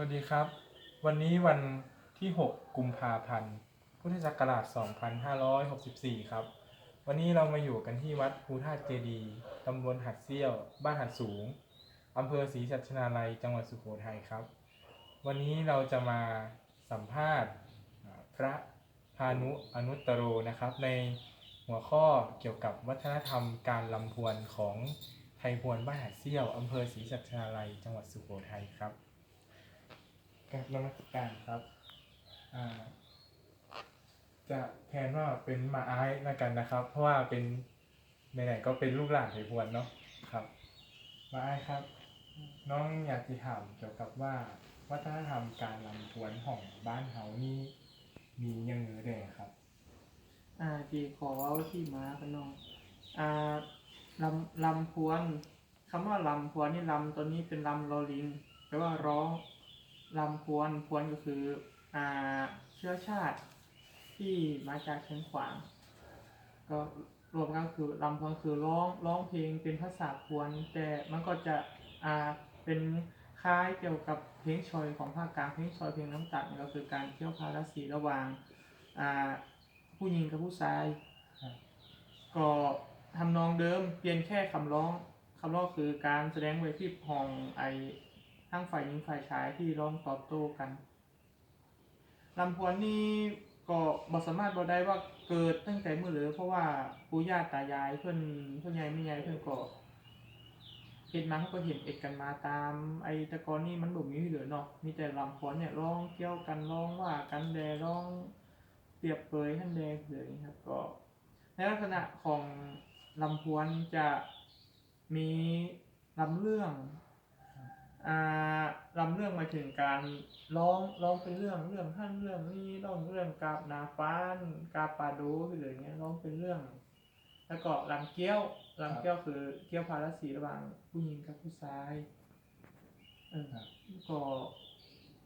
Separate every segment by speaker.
Speaker 1: วัสดีครับ วันนี้วันที่ 6 กุมภาพันธ์ พุทธศักราช 2564 ครับ วันนี้เรามาอยู่กันที่วัดภูธาตุเจดีย์ตำบลหัดเซี่ยว บ้านหัดสูง อำเภอศรีสัชนาลัย จังหวัดสุโขทัยครับ วันนี้เราจะมาสัมภาษณ์พระพานุอนุตตโรนะครับ ในหัวข้อเกี่ยวกับวัฒนธรรมการลำพวนของไทยพวนบ้านหัดเซี่ยวอำเภอศรีสัชนาลัย จังหวัดสุโขทัยครับ กับนมัสการครับอ่าจะแทนว่าเป็นมาไอ้ล้วกันนะครับ เพราะว่าเป็นไหนๆก็เป็นลูกหลานไทยพวนเนาะครับ มาไอ้ครับ น้องอยากจะถามเกี่ยวกับว่าวัฒนธรรมการลำพวนของบ้านเฮานี่มีอยังไงแด่ครับ
Speaker 2: อ่าดีขอเว้าที่มากันน้อง อ่าลำลำพวนคำว่าลำพวนนี่ลำตัวนี้เป็นลำลอลิงแปลว่าร้อง ลำพวนพวนก็คืออ่าเชื้อชาติที่มาจากเชียงขวาง ก็รวมกันก็คือลำพวนคือร้องร้องเพลงเป็นภาษาพวน แต่มันก็จะอ่าเป็นคล้ายเกี่ยวกับเพลงชอยของภาคกลางเพลงชอยเพลงน้ำตัดก็คือการเที่ยวพาราสีระหว่างอ่าผู้หญิงกับผู้ชาย ก็ทำนองเดิมเปลี่ยนแค่คำร้องคำร้องคือการแสดงไว้ที่ห้องไอ ทั้งฝ่ายหญิงฝ่ายชายที่ร้องตอบโต้กันลำพวนนี่ก็บอกสามารถบอกได้ว่าเกิดตั้งแต่เมื่อหรือเพราะว่าปู่ย่าตายายเพื่อนเพื่อนยายไม่ยายเพื่อนก็เห็นมาเขาก็เห็นเอกกันมาตาม ไอแตะกอนนี่มันบ่มีเหลือเนาะมีแต่ลำพวนเนี่ยร้องเกี่ยวกันร้องว่ากันแดร้องเปรียบเปยท่านแดงเลยครับก็ ในลักษณะของลำพวนจะมีลำเรื่อง ลำเรื่องหมายถึงการร้องร้องเป็นเรื่องเรื่องท่านเรื่องนี้ร้องเรื่องกาบนาฟ้านกาบปาดูหรืออย่างเงี้ยร้องเป็นเรื่อง แล้วก็ลำเกี้ยวลำเกี้ยวคือเกี้ยวพาราสีระหว่างผู้หญิงกับผู้ชายเออ
Speaker 1: ครับ
Speaker 2: ก็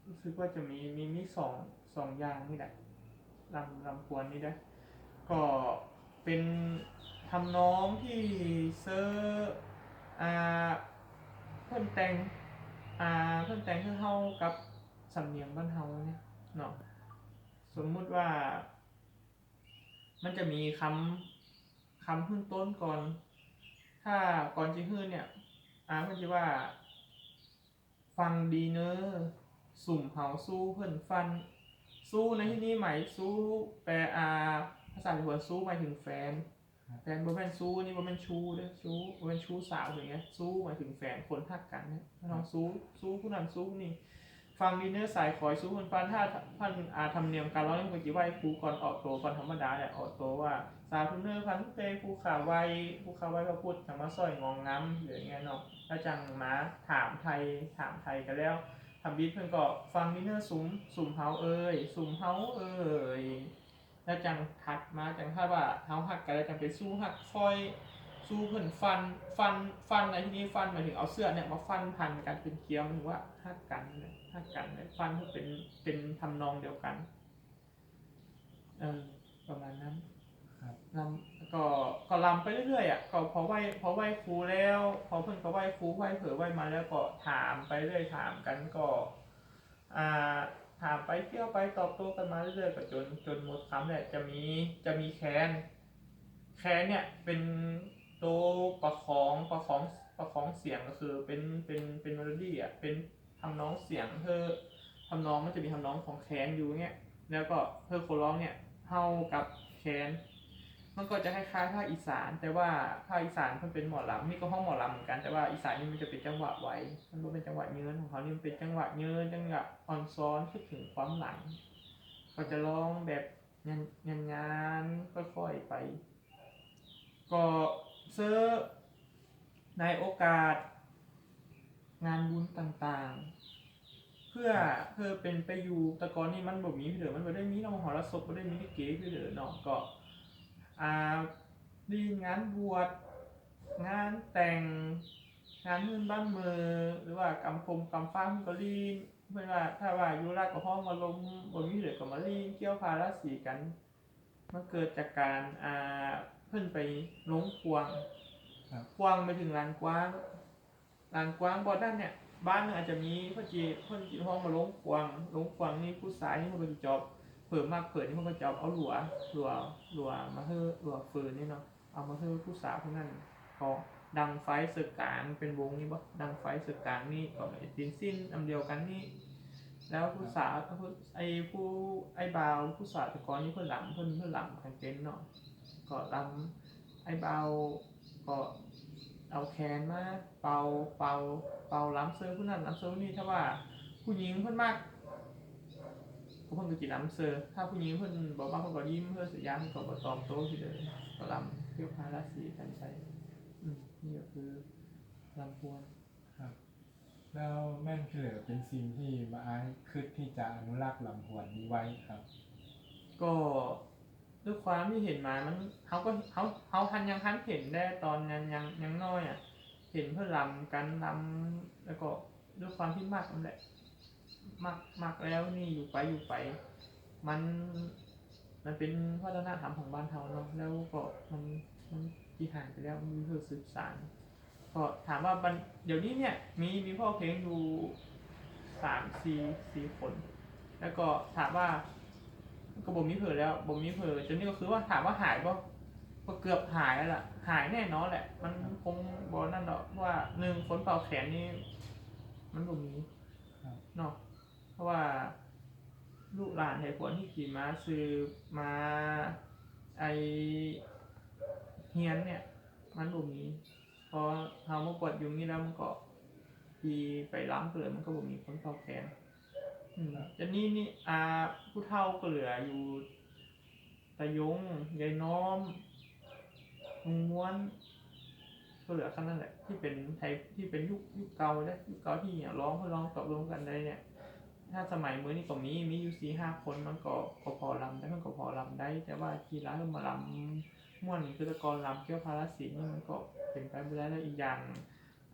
Speaker 2: รู้สึกว่าจะมีมีมีสองสองอย่างนี่แหละลำลำพวนนี่นะก็เป็นทำนองที่เซอร์อ่าเพิ่นแต่ง อ่าเพิ่นแต่งให้เฮากับสำเนียงบ้านเฮาเนี่ยเนาะสมมุติว่า มันจะมีคำคำขึ้นต้นก่อน ถ้าก่อนจะขึ้นเนี่ย อ่าเพิ่นจะว่า ฟังดีเนอสุ่มเฮาสู้เพิ่นฟัน สู้ในที่นี้หมายสู้แปลอาภาษาหัวสู้หมายถึงแฟน แฟนบ่แม่นสู้นี่บ่แม่นชู้เด้อชู้บ่แม่นชู้สาวอย่างเงี้ยสู้หมายถึงแฟนคนทักกันเนี่ยน้องสู้สู้ผู้นั้นสู้นี่ฟังดีเนอร์สายคอยสู้คนฟันถ้าพันอาทำเนียมการร้องเมื่อกี้ไหวครูก่อนออกตัวก่อนธรรมดาเนี่ยออกตัวว่าสาวทุนเนอร์พันเตภูขาไวภูขาไวพระพุทธธรรมะสร้อยงองง้ำหรืออย่างเงี้ยเนาะแล้วจังมาถามไทยถามไทยกันแล้วทำบีทเพื่อนก็ฟังดินเนอร์สุ่มสุ่มเฮาเอ้ยสุ่มเฮาเอ้ย แล้วจังทัดมาจังถ้าว่าเฮาหักกันแล้วจังไปสู้หักคอยสู้เพื่อนฟันฟันฟันในที่นี้ฟันหมายถึงเอาเสื้อเนี่ยมาฟันพันกันเป็นเคี้ยวหรือว่าหักกันหักกันเนี่ยฟันเพื่อเป็นเป็นทำนองเดียวกันเออประมาณนั้น
Speaker 1: ครับ
Speaker 2: ลำก็ก็ลำไปเรื่อยๆอะก็พอไหวพอไหวครูแล้ว พอเพิ่อนก็ไหวครูไหวเผลอไหวมาแล้วก็ถามไปเรื่อยถามกันก็ อ่า หาไปเที่ยวไปตอบโต้กันมาเรื่อยๆก็จนจนหมดคำแหละจะมีจะมีแคนแคนเนี่ยเป็นตัวประคองประคองประคองเสียงก็คือเป็นเป็นเป็นเมโลดี้อะเป็นทำน้องเสียงเธอทำน้องมันจะมีทำน้องของแคนอยู่เนี่ยแล้วก็เธอคนร้องเนี่ยเท่ากับแคน มันก็จะคล้ายๆภาคอีสาน แต่ว่าภาคอีสานมันเป็นหมอลำนี่ก็ห้องหมอลำเหมือนกันแต่ว่าอีสานนี่มันจะเป็นจังหวะไวมันไม่เป็นจังหวะเยืนของเขานี่มันเป็นจังหวะเยืนจังหวะอ่อนซ้อนคิดถึงความหลังก็จะร้องแบบงานงานงานๆค่อยๆไป ก็เสื้อในโอกาส งานบุญต่างๆ เพื่อเพื่อเป็นไปอยู่แต่ก่อนนี่มันบ่มีเพื่อมันบ่ได้มีน้องหอระศพบ่ได้มีลิเกเพื่อเนาะก็ อาดีงานบวชงานแต่งงานขึ้นบ้านเมือหรือว่ากำคมกำฟ้ามันก็ลีนเพื่อนว่าถ้าว่ายู่ราชกับห้องมาลมบนมีเหลือกับมาลีนเกี่ยวพาราสีกันมันเกิดจากการอ่าเพื่อนไปลงควง
Speaker 1: ค
Speaker 2: วงไปถึงลานกว้างลานกว้างบอด้านเนี่ยบ้านนึงอาจจะมีพ่อจีพ่อจีห้องมาลงควงลงควงนี่ผู้สายนี่มันก็จะจบ เผิ่มมากเผิ่อนี่มันก็จะเอาหลัวหลัวหลัวมาเฮ้อหลัวฟืนนี่เนาะเอามาเฮ้อผู้สาวพวกนั้นก็ดังไฟเสือกกลางเป็นวงนี่บ่ดังไฟเสือกกลางนี่ก็ไอ้ตินสิ้นอันเดียวกันนี่แล้วผู้สาวไอ้ผู้ไอ้บาวผู้สาวตะกอนนี่เพื่อนหลังเพื่อนเพื่อนหลังกันเป็นเนาะก็ลำไอ้บาวก็เอาแขนมาเป่าเป่าเป่าล้ำเซอร์ผู้นั้นล้ำเซอร์นี้ถ้าว่าผู้หญิงเพื่อนมาก เพิ่นก็จีล้ำเซอร์ถ้าผู้หญิงเพื่อนบอกว่าเพิ่นก็ยิ้มเพื่อสัญญาณก็บ่ตอบโต้ทีเลยก็ลำเที่ยวพาราสีกันไปอืมนี่ก็คือลำพวน
Speaker 1: ครับ แล้วแม่นเฉลอเป็นสิ่งที่มาอ้ายคิดที่จะอนุรักษ์ลำหวนนี้ไว้ครับ
Speaker 2: ก็ด้วยความที่เห็นมามันเขาก็เขาเขาทันยังทันเห็นได้ตอนยังยังยังน้อยอะ เห็นเพื่อนลำกันลำแล้วก็ด้วยความที่มากนั่นแหละ มากมากแล้วนี่อยู่ไปอยู่ไป มัน มันเป็นวัฒนธรรมของบ้านเขาเนาะแล้วก็มันมันที่ห่างไปแล้วมันมีเพื่อสืบสานก็ถามว่ามันเดี๋ยวนี้เนี่ยมีมีพ่อเพลงอยู่สามสี่สี่คน แล้วก็ถามว่าก็บ่มีเผลอแล้วบ่มีเผลอจนนี่ก็คือว่าถามว่าหายป่ะก็เกือบหายแล้วล่ะ หายแน่นอนแหละ มันคงบอนั่นหรอกเพราะว่าหนึ่งคนเป่าแขนนี่มันบ่มี
Speaker 1: ครับ
Speaker 2: เนาะ เพราะว่าลูกหลานเหตุผลที่ขี่ม้าซื้อมาไอเฮียนเนี่ยมันบ่มีพอเฮามากดอยู่นี่แล้วมันก็ทีไปล้างเกลือมันก็บ่มีคนเป่าแขนอืมจะนี่นี่อาผู้เฒ่าก็เหลืออยู่ตายงยายน้อมลุงม้วนก็เหลือแค่นั้นแหละที่เป็นไทยที่เป็นยุคยุคเก่าเนี่ยยุคเก่าที่เนี่ยร้องเพื่อร้องตกลงกันได้เนี่ย ถ้าสมัยมื้อนี้ก็มีมีอยู่สี่ห้าคนมันก็ก็พอลำได้มันก็พอลำได้ แต่ว่าทีละเริ่มมาลำม่วนคือตะกอนลำเกี่ยวพาราสีนี่มันก็เป็นไปไม่ได้แล้วอีกอย่าง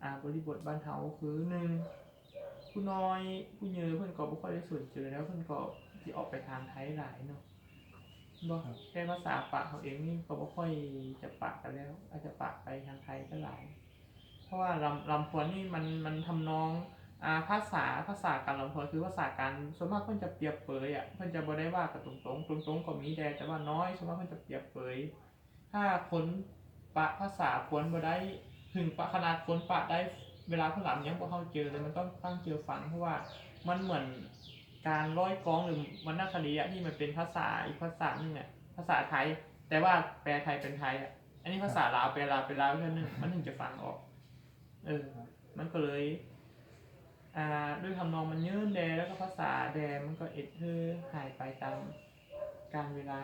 Speaker 2: อ่าบริบทบ้านเฮาคือหนึ่งผู้น้อยผู้เยอะเพื่อนก็บ่ค่อยได้ส่วนเจอแล้วเพื่อนก็ที่ออกไปทางไทยหลายเนาะบ่
Speaker 1: ครับ
Speaker 2: แค่ภาษาปากเขาเองนี่ก็บ่ค่อยจะปากกันแล้ว อาจจะปากไปทางไทยก็หลาย เพราะว่าลำลำพวนนี่มันมันทำนอง อ่าภาษาภาษาการลำพวนคือภาษาการส่วนมากเพื่อนจะเปรียบเปยอะเพื่อนจะบ่ได้ว่ากับตรงๆตรงๆก็มีแต่แต่ว่าน้อยส่วนมากเพื่อนจะเปรียบเปยถ้าคนปะภาษาควรบ่ได้ถึงปะขนาดคนปะได้เวลาผู้หลังยังบ่เข้าเจอเลยมันต้องตั้งเจอฟังเพราะว่ามันเหมือนการร้อยกองหรือวรรณคดีอะที่มันเป็นภาษาอีกภาษาหนึงเนี่ยภาษาไทย แต่ว่าแปลไทยเป็นไทยอะอันนี้ภาษาลาวแปลลาวเป็นลาวแค่นึงมันถึงจะฟังออกเออมันก็เลย อ่าด้วยทำนองมันยืนแดแล้วก็ภาษาแดมันก็เอ็ดเธอหายไปตามการเวลา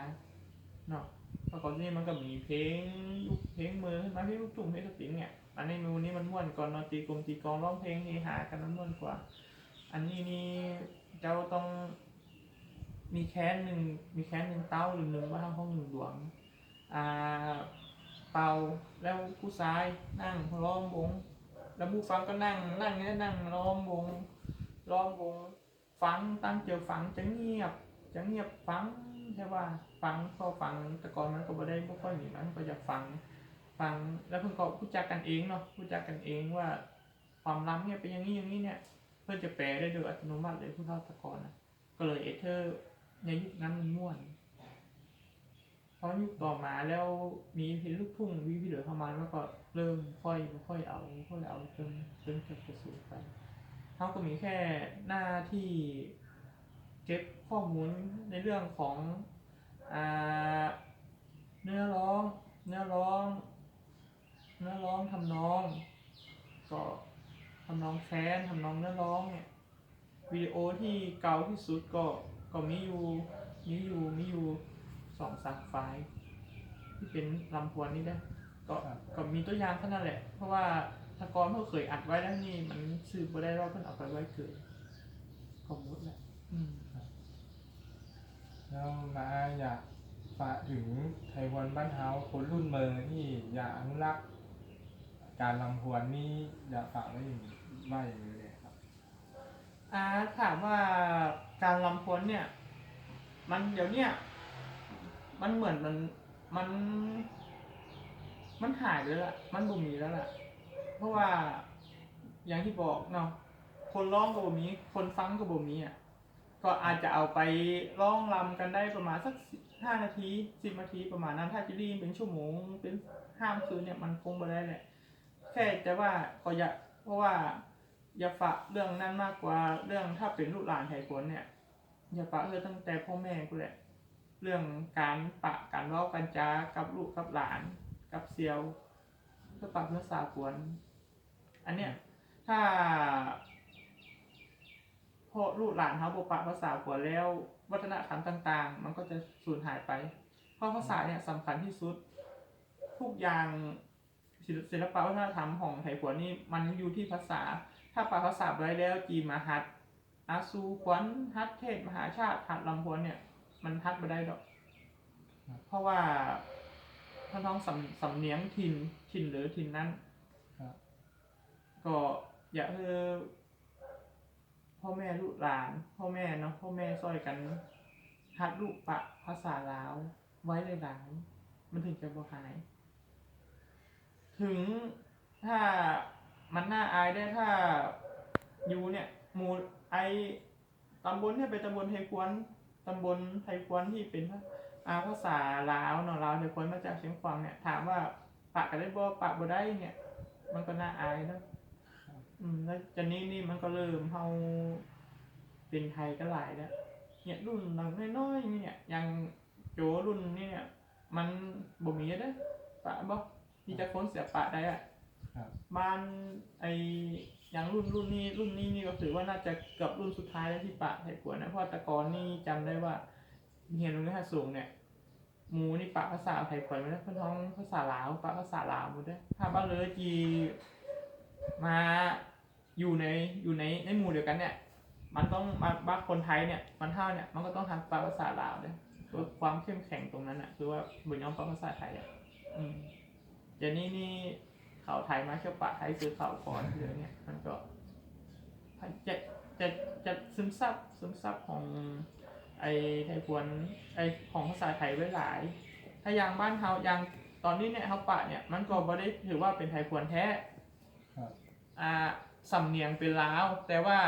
Speaker 2: เนาะปรากฏนี่มันก็มีเพลงลูกเพลงมือนมาเพลงลูกทุ่งเพลงสติงเนี่ยอันนี้มูนี่มันม่วนก่อนนอนตีกลมตีกองร้องเพลงนี่หากันมันม่วนกว่า อันนี้นี่เจ้าต้องมีแค้นหนึ่งมีแค้นหนึ่งเต้าหรือหนึ่งว่าห้องหนึ่งหลวงอ่าเป่าแล้วผู้ชายนั่งล้อมวง แล้วผู้ฟังก็นั่งนั่งอย่างนี้นั่งล้อมวงล้อมวงฟังตั้งเจอฟังจะเงียบจะเงียบฟังใช่ว่าฟังพอฟังแต่ก่อนมันก็บ่ได้บ่ค่อยมีมันก็จะฟังฟังแล้วเพิ่นก็พูดจากันเองเนาะพูดจากันเองว่า ความล้ำเนี่ยเป็นอย่างนี้อย่างนี้เนี่ย เพื่อจะแปลได้โดยอัตโนมัติเลยผู้เฒ่าตะกอนนะก็เลยเอเธอร์ในยุคนั้นมันม่วน พอยุคต่อมาแล้วมีเพลงลูกทุ่งวิวิเหลือเข้ามาแล้วก็เริ่มค่อยค่อยเอาค่อยเอาจนจนจะกระสูไปเขาก็มีแค่หน้าที่เก็บข้อมูลในเรื่องของอเนื้อร้อง เนื้อร้อง เนื้อร้องทำนอง ก็ทำนองแค้นทำนองเนื้อร้องเนี่ยวิดีโอที่เก่าที่สุดก็ก็มีอยู่มีอยู่มีอยู่ สองสามไฟล์ที่เป็นลำพวนนี่นะก็
Speaker 1: ครับ
Speaker 2: ก็มีตัวอย่างเท่านั้นแหละ เพราะว่าแตะกอนเพิ่งเคยอัดไว้แล้วนี่มันสืบมาได้รอบเพิ่นเอาไปไว้เกิดก็หมดแหละอืม
Speaker 1: แล้วมาอ้ายอยากฝากถึงไทยวันบ้านเฮาคนรุ่นเมอที่อยากอนุรักษ์การลำพวนนี่อยากฝากไว้อย่างว่าอย่างนี้เลยครับ
Speaker 2: อ่าถามว่าการลำพ้นเนี่ย มันเดี๋ยวเนี้ย มันเหมือนมันมัน มันหายไปแล้วล่ะมันบ่มีแล้วล่ะ เพราะว่าอย่างที่บอกเนาะคนร้องก็บ่มี คนฟังก็บ่มีอะก็อาจจะเอาไปร้องรำกันได้ประมาณสักห้านาทีสิบนาทีประมาณนั้นถ้าจะรีบเป็นชั่วโมงเป็นห้ามคืนเนี่ยมันคงไม่ได้แหละแค่จะว่าก็อย่าเพราะว่า อย่าฝากเรื่องนั้นมากกว่าเรื่องถ้าเป็นลูกหลานไทยคนเนี่ย อย่าฝากเรื่องตั้งแต่พ่อแม่กูแหละ เรื่องการปะการล่ากันจ้ากับลูกกับหลาน กับเซียวเพื่อปรับเพื่อสากวนอันเนี้ยถ้าพอลูกหลานเขาบปะภาษากวนแล้ว วัฒนธรรมต่าง ๆ มันก็จะสูญหายไป เพราะภาษาเนี่ยสำคัญที่สุด ทุกอย่างศิลปะวัฒนธรรมของไทยพวนนี่มันอยู่ที่ภาษา ถ้าปะภาษาไปแล้วจีมาหัดอาซูควนฮัดเทศมหาชาติหัดลำพวนเนี่ย มันฮัดไม่ได้ดอก
Speaker 1: ครับ
Speaker 2: เพราะว่าท่านท้องสำสำเนียงถิ่นถิ่นหรือถิ่นนั้น
Speaker 1: ครับ
Speaker 2: ก็อย่าเออพ่อแม่ลูกหลาน พ่อแม่เนาะพ่อแม่ซอยกันฮัดลูกปะภาษาลาว ไว้หลายๆมันถึงจะบ่หาย ถึงถ้ามันน่าอายได้ถ้าอยู่เนี่ยหมู่ไอตำบลเนี่ยเป็นตำบลไทยควน ตำบลไทยควนที่เป็นอาภาษาลาวเนาะลาวไทยควนมาจากเชียงขวางเนี่ยถามว่าปะกันได้บ่ปะบ่ได้เนี่ย มันก็น่าอายเนอะอืมแล้วจะนี้นี่มันก็เริ่มเฮาเป็นไทยก็หลายแล้วเนี่ยรุ่นหลังน้อยๆนี่เนี่ยยังโจรุ่นนี่เนี่ย มันบ่มีเด้อปะบ่มีแต่คนเสียปะได้อะ
Speaker 1: ครับ
Speaker 2: บ้านไอ อย่างรุ่นรุ่นนี้รุ่นนี้นี่ก็ถือว่าน่าจะเกือบรุ่นสุดท้ายแล้วที่ปะไทยกวนนะเพราะตะกอนนี่จำได้ว่าเรียนโรงเรียนสูงเนี่ยมูนี่ปะภาษาไทยกวนไม่ได้เพื่อนท้องภาษาลาวปะภาษาลาวหมดได้อถ้าบ้านเลยจีมาอยู่ในอยู่ในในหมู่เดียวกันเนี่ย มันต้องมาบ้านคนไทยเนี่ยมันเท่าเนี่ยมันก็ต้องทำปะภาษาลาวเนี่ยคือความเข้มแข็งตรงนั้นอะ คือว่าบุญยอมปะภาษาไทยอะอืมเจนี่นี่ เขาไทยมาเชี่ยวปะไทยซื้อเขาก่อนเรื่องเนี้ยมันก็จะจะจะซึมซับซึมซับของไอ้ไทยพวนไอ้ของภาษาไทยไว้หลาย ถ้าอย่างบ้านเฮาอย่างตอนนี้เนี่ยเฮาปะเนี่ยมันก็บ่ได้ถือว่าเป็นไทยพวนแท้อ่าสำเนียงเป็นลาว แต่ว่า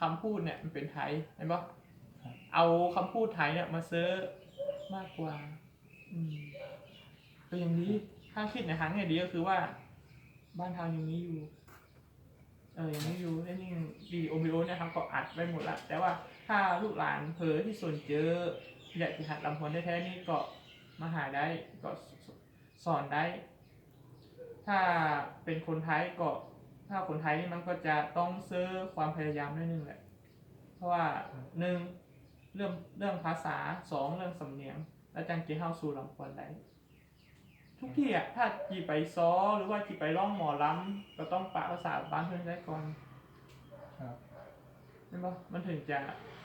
Speaker 2: คำพูดเนี่ยมันเป็นไทยเห็นปะเอาคำพูดไทยเนี่ยมาเซื้อมากกว่า อืมก็ยังดีถ้าคิดในทางเนี่ยดีก็คือว่า บ้านทางยังมีอยู่ เออยังไมีอยู่แล้วนี่ดีโอมิโอนี่ยครับก็อัดไว้หมดละแต่ว่าถ้าลูกหลานเผลอที่ส่วนเจออยากจะหัดลำพวนแท้ๆนี่ก็มาหาได้ก็สสอนได้ ถ้าเป็นคนไทยก็ถ้าคนไทยนี่มันก็จะต้องซื้อความพยายามด้วยนึงแหละ เพราะว่าหนึ่งเรื่องเรื่องภาษาสองเรื่องสำเนียง และจังเกเข้าสู่ลำพนได้ ทุกที่อะถ้าจีไปซ้อหรือว่าจีไปร้องหมอลำก็ต้องปะภาษาบ้านเพื่อนได้ก่อน
Speaker 1: ครับ
Speaker 2: ใช่ปะมันถึงจะ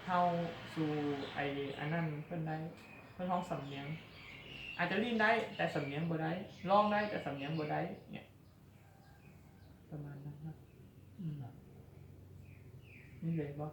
Speaker 2: เข้าสู่ไออันนั้นเพื่อนได้เพื่อนห้องสำเนียง อาจจะลิ้นได้แต่สำเนียงบ่ได้ร้องได้แต่สำเนียงบ่ได้เนี่ยประมาณนั้นครับอืมนี่เลยปะ